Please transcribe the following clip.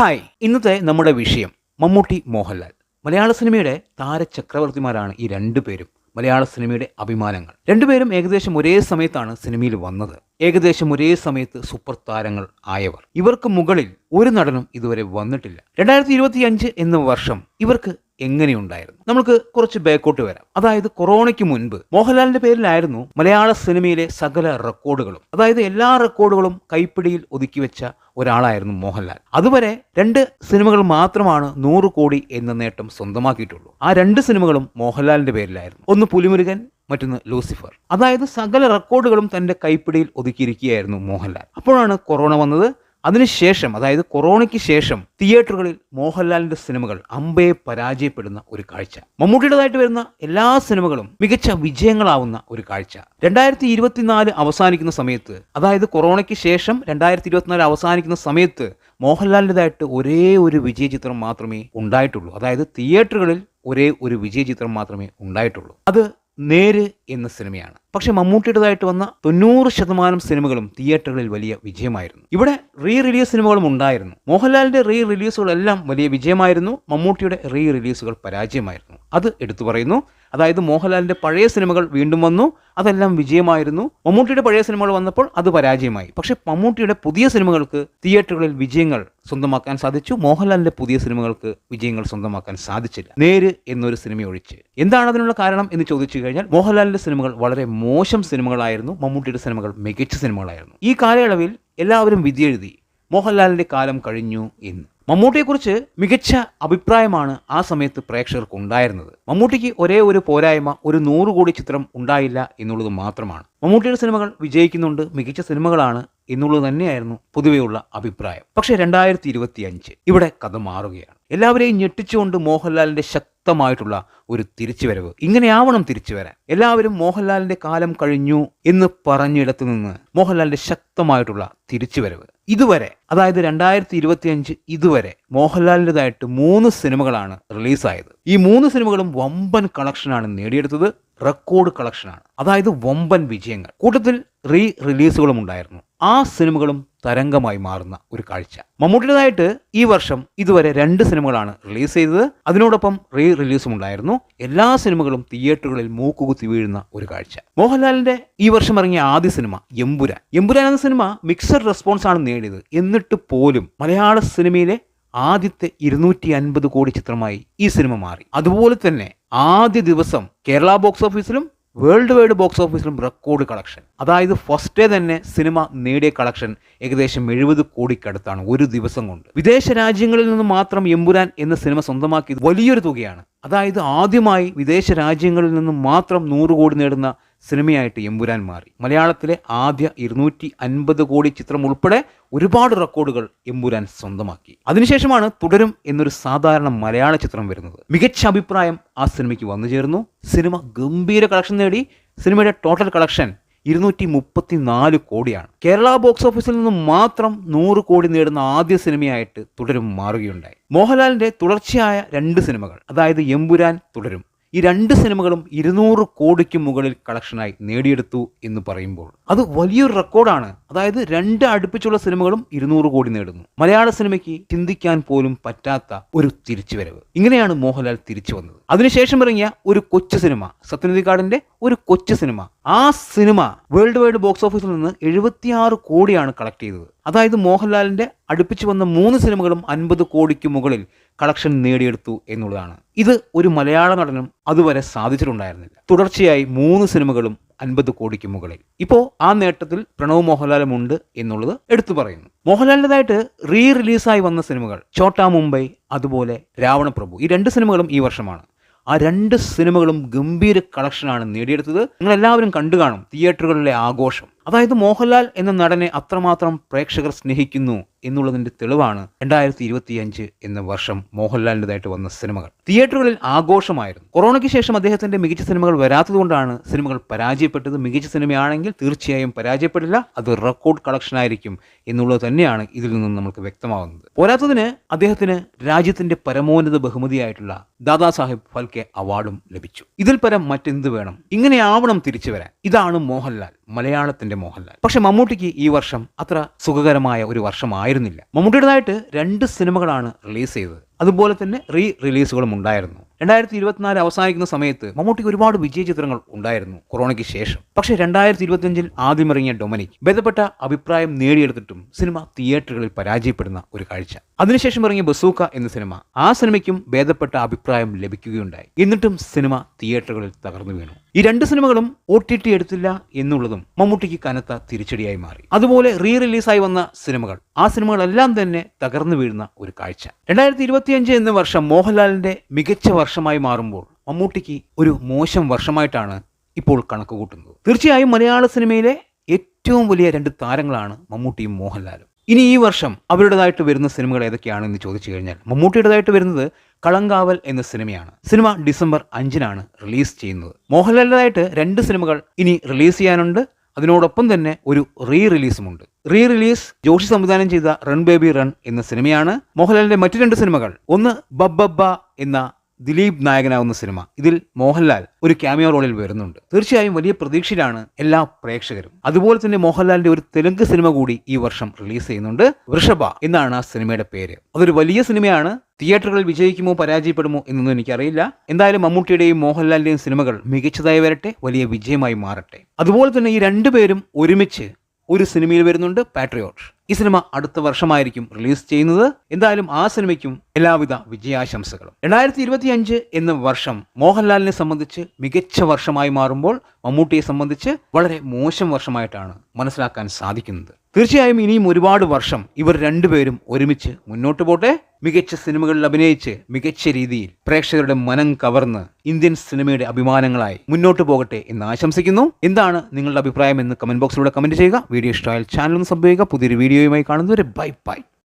Hi. ഇന്നത്തെ നമ്മുടെ വിഷയം മമ്മൂട്ടി മോഹൻലാൽ. മലയാള സിനിമയുടെ താരചക്രവർത്തിമാരാണ് ഈ രണ്ടു പേരും. മലയാള സിനിമയുടെ അഭിമാനങ്ങൾ. രണ്ടുപേരും ഏകദേശം ഒരേ സമയത്താണ് സിനിമയിൽ വന്നത്. ഏകദേശം ഒരേ സമയത്ത് സൂപ്പർ താരങ്ങൾ ആയവർ. ഇവർക്ക് മുകളിൽ ഒരു നടനും ഇതുവരെ വന്നിട്ടില്ല. രണ്ടായിരത്തി ഇരുപത്തി അഞ്ച് എന്ന വർഷം ഇവർക്ക് എങ്ങനെയുണ്ടായിരുന്നു? നമുക്ക് കുറച്ച് ബാക്കോട്ട് വരാം. അതായത് കൊറോണയ്ക്ക് മുൻപ് മോഹൻലാലിന്റെ പേരിലായിരുന്നു മലയാള സിനിമയിലെ സകല റെക്കോർഡുകളും അതായത് എല്ലാ റെക്കോർഡുകളും കൈപ്പിടിയിൽ ഒതുക്കി വെച്ച ഒരാളായിരുന്നു മോഹൻലാൽ. അതുവരെ രണ്ട് സിനിമകൾ മാത്രമാണ് നൂറ് കോടി എന്ന നേട്ടം സ്വന്തമാക്കിയിട്ടുള്ളൂ. ആ രണ്ട് സിനിമകളും മോഹൻലാലിന്റെ പേരിലായിരുന്നു. ഒന്ന് പുലിമുരുകൻ മറ്റൊന്ന് ലൂസിഫർ. അതായത് സകല റെക്കോർഡുകളും തന്റെ കൈപ്പിടിയിൽ ഒതുക്കിയിരിക്കുകയായിരുന്നു മോഹൻലാൽ. അപ്പോഴാണ് കൊറോണ വന്നത്. അതിനുശേഷം അതായത് കൊറോണയ്ക്ക് ശേഷം തിയേറ്ററുകളിൽ മോഹൻലാലിന്റെ സിനിമകൾ അമ്പയെ പരാജയപ്പെടുന്ന ഒരു കാഴ്ച. മമ്മൂട്ടിയുടേതായിട്ട് വരുന്ന എല്ലാ സിനിമകളും മികച്ച വിജയങ്ങളാവുന്ന ഒരു കാഴ്ച. രണ്ടായിരത്തി ഇരുപത്തിനാല് അവസാനിക്കുന്ന സമയത്ത് അതായത് കൊറോണയ്ക്ക് ശേഷം രണ്ടായിരത്തി ഇരുപത്തിനാല് അവസാനിക്കുന്ന സമയത്ത് മോഹൻലാലിന്റെതായിട്ട് ഒരേ ഒരു വിജയ ചിത്രം മാത്രമേ ഉണ്ടായിട്ടുള്ളൂ. അതായത് തിയേറ്ററുകളിൽ ഒരേ ഒരു വിജയ ചിത്രം മാത്രമേ ഉണ്ടായിട്ടുള്ളൂ. അത് നേര് എന്ന സിനിമയാണ്. പക്ഷെ മമ്മൂട്ടിയുടേതായിട്ട് വന്ന തൊണ്ണൂറ് ശതമാനം സിനിമകളും തിയേറ്ററുകളിൽ വലിയ വിജയമായിരുന്നു. ഇവിടെ റീ റിലീസ് സിനിമകളും ഉണ്ടായിരുന്നു. മോഹൻലാലിന്റെ റീ റിലീസുകളെല്ലാം വലിയ വിജയമായിരുന്നു. മമ്മൂട്ടിയുടെ റീ റിലീസുകൾ പരാജയമായിരുന്നു. അത് എടുത്തു പറയുന്നു. അതായത് മോഹൻലാലിന്റെ പഴയ സിനിമകൾ വീണ്ടും വന്നു അതെല്ലാം വിജയമായിരുന്നു. മമ്മൂട്ടിയുടെ പഴയ സിനിമകൾ വന്നപ്പോൾ അത് പരാജയമായി. പക്ഷേ മമ്മൂട്ടിയുടെ പുതിയ സിനിമകൾക്ക് തിയേറ്ററുകളിൽ വിജയങ്ങൾ സ്വന്തമാക്കാൻ സാധിച്ചു. മോഹൻലാലിന്റെ പുതിയ സിനിമകൾക്ക് വിജയങ്ങൾ സ്വന്തമാക്കാൻ സാധിച്ചില്ല. നേര് എന്നൊരു സിനിമ ഒഴിച്ച്. എന്താണ് അതിനുള്ള കാരണം എന്ന് ചോദിച്ചു കഴിഞ്ഞാൽ മോഹൻലാലിന്റെ സിനിമകൾ വളരെ മോശം സിനിമകളായിരുന്നു. മമ്മൂട്ടിയുടെ സിനിമകൾ മികച്ച സിനിമകളായിരുന്നു. ഈ കാലയളവിൽ എല്ലാവരും വിധിയെഴുതി മോഹൻലാലിന്റെ കാലം കഴിഞ്ഞു എന്ന്. മമ്മൂട്ടിയെക്കുറിച്ച് മികച്ച അഭിപ്രായമാണ് ആ സമയത്ത് പ്രേക്ഷകർക്ക് ഉണ്ടായിരുന്നത് മമ്മൂട്ടിക്ക് ഒരേ ഒരു പോരായ്മ ഒരു നൂറ് കോടി ചിത്രം ഉണ്ടായില്ല എന്നുള്ളത് മാത്രമാണ്. മമ്മൂട്ടിയുടെ സിനിമകൾ വിജയിക്കുന്നുണ്ട് മികച്ച സിനിമകളാണ് എന്നുള്ളത് തന്നെയായിരുന്നു പൊതുവെയുള്ള അഭിപ്രായം. പക്ഷേ രണ്ടായിരത്തി ഇരുപത്തി അഞ്ച് ഇവിടെ കഥ മാറുകയാണ്. എല്ലാവരെയും ഞെട്ടിച്ചുകൊണ്ട് മോഹൻലാലിന്റെ ശക്തമായിട്ടുള്ള ഒരു തിരിച്ചുവരവ്. ഇങ്ങനെയാവണം തിരിച്ചു വരാൻ എല്ലാവരും മോഹൻലാലിന്റെ കാലം കഴിഞ്ഞു എന്ന് പറഞ്ഞിടത്തു നിന്ന് മോഹൻലാലിന്റെ ശക്തമായിട്ടുള്ള തിരിച്ചുവരവ്. ഇതുവരെ അതായത് രണ്ടായിരത്തി ഇരുപത്തി അഞ്ച് ഇതുവരെ മോഹൻലാലിന്റെതായിട്ട് മൂന്ന് സിനിമകളാണ് റിലീസായത്. ഈ മൂന്ന് സിനിമകളും വമ്പൻ കളക്ഷനാണ് നേടിയെടുത്തത്. റെക്കോർഡ് കളക്ഷനാണ്. അതായത് വമ്പൻ വിജയങ്ങൾ. കൂട്ടത്തിൽ റീ റിലീസുകളും ഉണ്ടായിരുന്നു. ആ സിനിമകളും തരംഗമായി മാറുന്ന ഒരു കാഴ്ച. മമ്മൂട്ടിയുടേതായിട്ട് ഈ വർഷം ഇതുവരെ രണ്ട് സിനിമകളാണ് റിലീസ് ചെയ്തത്. അതിനോടൊപ്പം റീ റിലീസും ഉണ്ടായിരുന്നു. എല്ലാ സിനിമകളും തിയേറ്ററുകളിൽ മൂക്കുകുത്തി വീഴുന്ന ഒരു കാഴ്ച. മോഹൻലാലിന്റെ ഈ വർഷം ഇറങ്ങിയ ആദ്യ സിനിമ എമ്പുരാൻ. എമ്പുരാൻ എന്ന സിനിമ മിക്സഡ് റെസ്പോൺസ് ആണ് നേടിയത്. എന്നിട്ട് പോലും മലയാള സിനിമയിലെ ആദ്യത്തെ ഇരുന്നൂറ്റി അൻപത് കോടി ചിത്രമായി ഈ സിനിമ മാറി. അതുപോലെ തന്നെ ആദ്യ ദിവസം കേരള ബോക്സ് ഓഫീസിലും വേൾഡ് വൈഡ് ബോക്സ് ഓഫീസിലും റെക്കോർഡ് കളക്ഷൻ അതായത് ഫസ്റ്റ് ഡേ തന്നെ സിനിമ നേടിയ കളക്ഷൻ ഏകദേശം എഴുപത് കോടിക്കടുത്താണ് ഒരു ദിവസം കൊണ്ട്. വിദേശ രാജ്യങ്ങളിൽ നിന്ന് മാത്രം എമ്പുരാൻ എന്ന സിനിമ സ്വന്തമാക്കിയത് വലിയൊരു തുകയാണ്. അതായത് ആദ്യമായി വിദേശ രാജ്യങ്ങളിൽ നിന്നും മാത്രം നൂറ് കോടി നേടുന്ന സിനിമയായിട്ട് എമ്പുരാൻ മാറി. മലയാളത്തിലെ ആദ്യ ഇരുന്നൂറ്റി അൻപത് കോടി ചിത്രം ഉൾപ്പെടെ ഒരുപാട് റെക്കോർഡുകൾ എമ്പുരാൻ സ്വന്തമാക്കി. അതിനുശേഷമാണ് തുടരും എന്നൊരു സാധാരണ മലയാള ചിത്രം വരുന്നത്. മികച്ച അഭിപ്രായം ആ സിനിമയ്ക്ക് വന്നു ചേർന്നു സിനിമ ഗംഭീര കളക്ഷൻ നേടി. സിനിമയുടെ ടോട്ടൽ കളക്ഷൻ ഇരുന്നൂറ്റി മുപ്പത്തി നാല് കോടിയാണ്. കേരള ബോക്സ് ഓഫീസിൽ നിന്നും മാത്രം നൂറ് കോടി നേടുന്ന ആദ്യ സിനിമയായിട്ട് തുടരും മാറുകയുണ്ടായി. മോഹൻലാലിന്റെ തുടർച്ചയായ രണ്ട് സിനിമകൾ അതായത് എമ്പുരാൻ തുടരും. ഈ രണ്ട് സിനിമകളും ഇരുന്നൂറ് കോടിക്ക് മുകളിൽ കളക്ഷനായി നേടിയെടുത്തു എന്ന് പറയുമ്പോൾ അത് വലിയൊരു റെക്കോർഡാണ്. അതായത് രണ്ട് അടുപ്പിച്ചുള്ള സിനിമകളും ഇരുന്നൂറ് കോടി നേടുന്നു. മലയാള സിനിമയ്ക്ക് ചിന്തിക്കാൻ പോലും പറ്റാത്ത ഒരു തിരിച്ചുവരവ്. ഇങ്ങനെയാണ് മോഹൻലാൽ തിരിച്ചു വന്നത്. അതിനുശേഷം ഇറങ്ങിയ ഒരു കൊച്ചു സിനിമ സത്യനിധിക്കാടിന്റെ ഒരു കൊച്ചു സിനിമ. ആ സിനിമ വേൾഡ് വൈഡ് ബോക്സ് ഓഫീസിൽ നിന്ന് എഴുപത്തിയാറ് കോടിയാണ് കളക്ട് ചെയ്തത്. അതായത് മോഹൻലാലിന്റെ അടുപ്പിച്ചു വന്ന മൂന്ന് സിനിമകളും അൻപത് കോടിക്ക് മുകളിൽ കളക്ഷൻ നേടിയെടുത്തു എന്നുള്ളതാണ്. ഇത് ഒരു മലയാള നടനും അതുവരെ സാധിച്ചിട്ടുണ്ടായിരുന്നില്ല. തുടർച്ചയായി മൂന്ന് സിനിമകളും അൻപത് കോടിക്ക് മുകളിൽ. ഇപ്പോൾ ആ നേട്ടത്തിൽ പ്രണവ് മോഹൻലാലും ഉണ്ട് എന്നുള്ളത് എടുത്തു പറയുന്നു. മോഹൻലാലിന്റെതായിട്ട് റീ റിലീസായി വന്ന സിനിമകൾ ചോട്ടാ മുംബൈ അതുപോലെ രാവണപ്രഭു ഈ രണ്ട് സിനിമകളും ഈ വർഷമാണ്. ആ രണ്ട് സിനിമകളും ഗംഭീര കളക്ഷനാണ് നേടിയെടുത്തത്. നിങ്ങളെല്ലാവരും കണ്ടു കാണും. തിയേറ്ററുകളിലെ ആഘോഷം. അതായത് മോഹൻലാൽ എന്ന നടനെ അത്രമാത്രം പ്രേക്ഷകർ സ്നേഹിക്കുന്നു എന്നുള്ളതിന്റെ തെളിവാണ് രണ്ടായിരത്തി ഇരുപത്തി അഞ്ച് എന്ന വർഷം മോഹൻലാലിന്റെതായിട്ട് വന്ന സിനിമകൾ. തിയേറ്ററുകളിൽ ആഘോഷമായിരുന്നു. കൊറോണയ്ക്ക് ശേഷം അദ്ദേഹത്തിന്റെ മികച്ച സിനിമകൾ വരാത്തതുകൊണ്ടാണ് സിനിമകൾ പരാജയപ്പെട്ടത്. മികച്ച സിനിമയാണെങ്കിൽ തീർച്ചയായും പരാജയപ്പെടില്ല അത് റെക്കോർഡ് കളക്ഷൻ ആയിരിക്കും എന്നുള്ളത് തന്നെയാണ് ഇതിൽ നിന്നും നമുക്ക് വ്യക്തമാവുന്നത്. പോരാത്തതിന് അദ്ദേഹത്തിന് രാജ്യത്തിന്റെ പരമോന്നത ബഹുമതിയായിട്ടുള്ള ദാദാസാഹിബ് ഫൽക്കെ അവാർഡും ലഭിച്ചു. ഇതിൽ പരം മറ്റെന്ത് വേണം? ഇങ്ങനെയാവണം തിരിച്ചു വരാൻ. ഇതാണ് മോഹൻലാൽ മലയാളത്തിന്റെ അദ്ദേഹത്തിന്റെ മോഹൻലാൽ. പക്ഷെ മമ്മൂട്ടിക്ക് ഈ വർഷം അത്ര സുഖകരമായ ഒരു വർഷമായിരുന്നില്ല. മമ്മൂട്ടിയുടേതായിട്ട് രണ്ട് സിനിമകളാണ് റിലീസ് ചെയ്തത്. അതുപോലെ തന്നെ റീ റിലീസുകളും ഉണ്ടായിരുന്നു. രണ്ടായിരത്തി ഇരുപത്തിനാല് അവസാനിക്കുന്ന സമയത്ത് മമ്മൂട്ടിക്ക് ഒരുപാട് വിജയ ചിത്രങ്ങൾ ഉണ്ടായിരുന്നു കൊറോണയ്ക്ക് ശേഷം. പക്ഷേ രണ്ടായിരത്തി ഇരുപത്തിയഞ്ചിൽ ആദ്യമിറങ്ങിയ ഡൊമനിക് ബന്ധപ്പെട്ട അഭിപ്രായം നേടിയെടുത്തിട്ടും സിനിമ തിയേറ്ററുകളിൽ പരാജയപ്പെടുന്ന ഒരു കാഴ്ച. അതിനുശേഷം ഇറങ്ങിയ ബസൂക്ക എന്ന സിനിമ ആ സിനിമയ്ക്കും ഭേദപ്പെട്ട അഭിപ്രായം ലഭിക്കുകയുണ്ടായി. എന്നിട്ടും സിനിമ തിയേറ്ററുകളിൽ തകർന്നു വീണു. ഈ രണ്ട് സിനിമകളും ഒ ടി ടി എടുത്തില്ല എന്നുള്ളതും മമ്മൂട്ടിക്ക് കനത്ത തിരിച്ചടിയായി മാറി. അതുപോലെ റീ റിലീസായി വന്ന സിനിമകൾ ആ സിനിമകളെല്ലാം തന്നെ തകർന്നു വീഴുന്ന ഒരു കാഴ്ച. രണ്ടായിരത്തി ഇരുപത്തിയഞ്ച് എന്ന വർഷം മോഹൻലാലിന്റെ മികച്ച വർഷമായി മാറുമ്പോൾ മമ്മൂട്ടിക്ക് ഒരു മോശം വർഷമായിട്ടാണ് ഇപ്പോൾ കണക്ക് കൂട്ടുന്നത്. തീർച്ചയായും മലയാള സിനിമയിലെ ഏറ്റവും വലിയ രണ്ട് താരങ്ങളാണ് മമ്മൂട്ടിയും മോഹൻലാലും. ഇനി ഈ വർഷം അവരുടേതായിട്ട് വരുന്ന സിനിമകൾ ഏതൊക്കെയാണെന്ന് ചോദിച്ചു കഴിഞ്ഞാൽ മമ്മൂട്ടിയുടേതായിട്ട് വരുന്നത് കളങ്കാവൽ എന്ന സിനിമയാണ്. സിനിമ ഡിസംബർ അഞ്ചിനാണ് റിലീസ് ചെയ്യുന്നത്. മോഹൻലാലിന്റെതായിട്ട് രണ്ട് സിനിമകൾ ഇനി റിലീസ് ചെയ്യാനുണ്ട്. അതിനോടൊപ്പം തന്നെ ഒരു റീ റിലീസുമുണ്ട് റീ റിലീസ് ജോഷി സംവിധാനം ചെയ്ത റൺ ബേബി റൺ എന്ന സിനിമയാണ്. മോഹൻലാലിന്റെ മറ്റു രണ്ട് സിനിമകൾ. ഒന്ന് ബബ്ബബ്ബ എന്ന ദിലീപ് നായകനാവുന്ന സിനിമ. ഇതിൽ മോഹൻലാൽ ഒരു ക്യാമിയോ റോളിൽ വരുന്നുണ്ട്. തീർച്ചയായും വലിയ പ്രതീക്ഷയിലാണ് എല്ലാ പ്രേക്ഷകരും. അതുപോലെ തന്നെ മോഹൻലാലിന്റെ ഒരു തെലുങ്ക് സിനിമ കൂടി ഈ വർഷം റിലീസ് ചെയ്യുന്നുണ്ട്. വൃഷഭ എന്നാണ് ആ സിനിമയുടെ പേര്. അതൊരു വലിയ സിനിമയാണ്. തിയേറ്ററുകളിൽ വിജയിക്കുമോ പരാജയപ്പെടുമോ എന്നൊന്നും എനിക്കറിയില്ല. എന്തായാലും മമ്മൂട്ടിയുടെയും മോഹൻലാലിന്റെയും സിനിമകൾ മികച്ചതായി വരട്ടെ വലിയ വിജയമായി മാറട്ടെ. അതുപോലെ തന്നെ ഈ രണ്ടുപേരും ഒരുമിച്ച് ഒരു സിനിമയിൽ വരുന്നുണ്ട് പാട്രിയോട്ട് ഈ സിനിമ അടുത്ത വർഷമായിരിക്കും റിലീസ് ചെയ്യുന്നത്. എന്തായാലും ആ സിനിമയ്ക്കും എല്ലാവിധ വിജയാശംസകളും. രണ്ടായിരത്തി ഇരുപത്തി അഞ്ച് എന്ന വർഷം മോഹൻലാലിനെ സംബന്ധിച്ച് മികച്ച വർഷമായി മാറുമ്പോൾ മമ്മൂട്ടിയെ സംബന്ധിച്ച് വളരെ മോശം വർഷമായിട്ടാണ് മനസ്സിലാക്കാൻ സാധിക്കുന്നത്. തീർച്ചയായും ഇനിയും ഒരുപാട് വർഷം ഇവർ രണ്ടുപേരും ഒരുമിച്ച് മുന്നോട്ട് പോട്ടെ. മികച്ച സിനിമകളിൽ അഭിനയിച്ച് മികച്ച രീതിയിൽ പ്രേക്ഷകരുടെ മനം കവർന്ന് ഇന്ത്യൻ സിനിമയുടെ അഭിമാനങ്ങളായി മുന്നോട്ട് പോകട്ടെ എന്ന് ആശംസിക്കുന്നു. എന്താണ് നിങ്ങളുടെ അഭിപ്രായം എന്ന് കമന്റ് ബോക്സിലൂടെ കമന്റ് ചെയ്യുക. വീഡിയോ ഇഷ്ടമായാൽ ചാനൽ ഒന്ന് സബ് ചെയ്യുക. പുതിയൊരു വീഡിയോയുമായി കാണുന്നവരെ ബൈ ബൈ.